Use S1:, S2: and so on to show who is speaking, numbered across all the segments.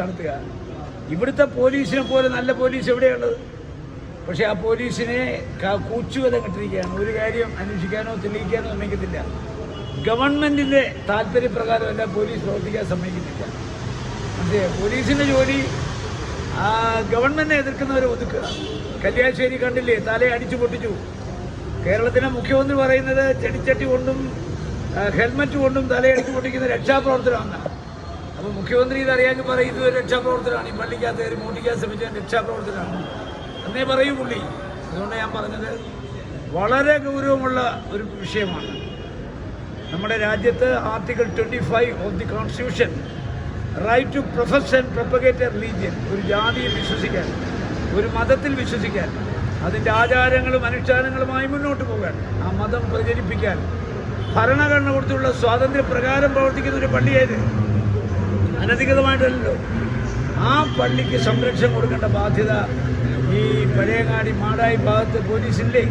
S1: നടത്തുക. ഇവിടുത്തെ പോലീസിനെ പോലെ നല്ല പോലീസ് എവിടെയുള്ളത്? പക്ഷേ ആ പോലീസിനെ കൂച്ചുവത കെട്ടിരിക്കുകയാണ്. ഒരു കാര്യം അന്വേഷിക്കാനോ തെളിയിക്കാനോ സമ്മതിക്കത്തില്ല. ഗവൺമെന്റിന്റെ താല്പര്യപ്രകാരമല്ല പോലീസ് പ്രവർത്തിക്കാൻ സമ്മതിക്കുന്നില്ല പക്ഷേ പോലീസിന്റെ ജോലി ഗവൺമെന്റിനെ എതിർക്കുന്നവരെ ഒതുക്കുക. കല്യാശ്ശേരി കണ്ടില്ലേ? തലയെ അടിച്ചു പൊട്ടിച്ചു. കേരളത്തിലെ മുഖ്യമന്ത്രി പറയുന്നത് ചെടിച്ചട്ടി കൊണ്ടും ഹെൽമറ്റ് കൊണ്ടും അടിച്ചു പൊട്ടിക്കുന്ന രക്ഷാപ്രവർത്തനമാണ് അപ്പോൾ മുഖ്യമന്ത്രി ഇത് അറിയാൻ പറയും ഇതൊരു രക്ഷാപ്രവർത്തനമാണ്. ഈ പള്ളിക്കകത്ത് കയറി മോട്ടിക്കാൻ ശ്രമിച്ച രക്ഷാപ്രവർത്തനമാണ്. എന്നേ പറയൂ പുള്ളി. അതുകൊണ്ട് ഞാൻ പറഞ്ഞത്. വളരെ ഗൗരവമുള്ള ഒരു വിഷയമാണ്. നമ്മുടെ രാജ്യത്ത് article twenty five of the constitution right to profess and propagate religion ഒരു ജാതിയിൽ വിശ്വസിക്കാൻ ഒരു മതത്തിൽ വിശ്വസിക്കാൻ അതിന്റെ ആചാരങ്ങളും അനുഷ്ഠാനങ്ങളുമായി മുന്നോട്ട് പോകാൻ ആ മതം പ്രചരിപ്പിക്കാൻ ഭരണഘടന കൊടുത്തുള്ള സ്വാതന്ത്ര്യപ്രകാരം പ്രവർത്തിക്കുന്ന ഒരു പള്ളിയായത്. അനധികൃതമായിട്ടല്ലോ ആ പള്ളിക്ക് സംരക്ഷണം കൊടുക്കേണ്ട ബാധ്യത ഈ പഴയങ്ങാടി മാടായി ഭാഗത്ത് പോലീസില്ലേ?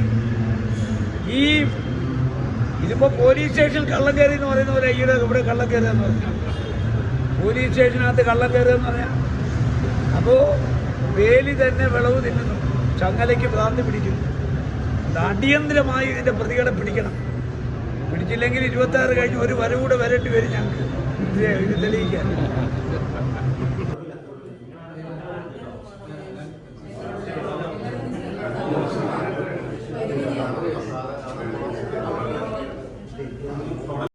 S1: ഈ ഇതിപ്പോ പോലീസ് സ്റ്റേഷനിൽ കള്ളം കയറി എന്ന് പറയുന്ന പോലെ ഈയിടെ ഇവിടെ കള്ളം കയറുക എന്ന് പറഞ്ഞു. പോലീസ് സ്റ്റേഷനകത്ത് കള്ളം കയറുക എന്ന് പറയാം അപ്പോൾ വേലി തന്നെ വിളവ് തിന്നുന്നു. ചങ്ങലയ്ക്ക് ഭ്രാന്തി പിടിക്കുന്നു. അടിയന്തിരമായി ഇതിന്റെ പ്രതികളെ പിടിക്കണം. പിടിച്ചില്ലെങ്കിൽ ഇരുപത്തി ആറ് കഴിഞ്ഞ് ഒരു വരവ് കൂടെ വരേണ്ടി വരും ഞങ്ങൾക്ക്. ഇത് തെളിയിക്കാൻ Thank you.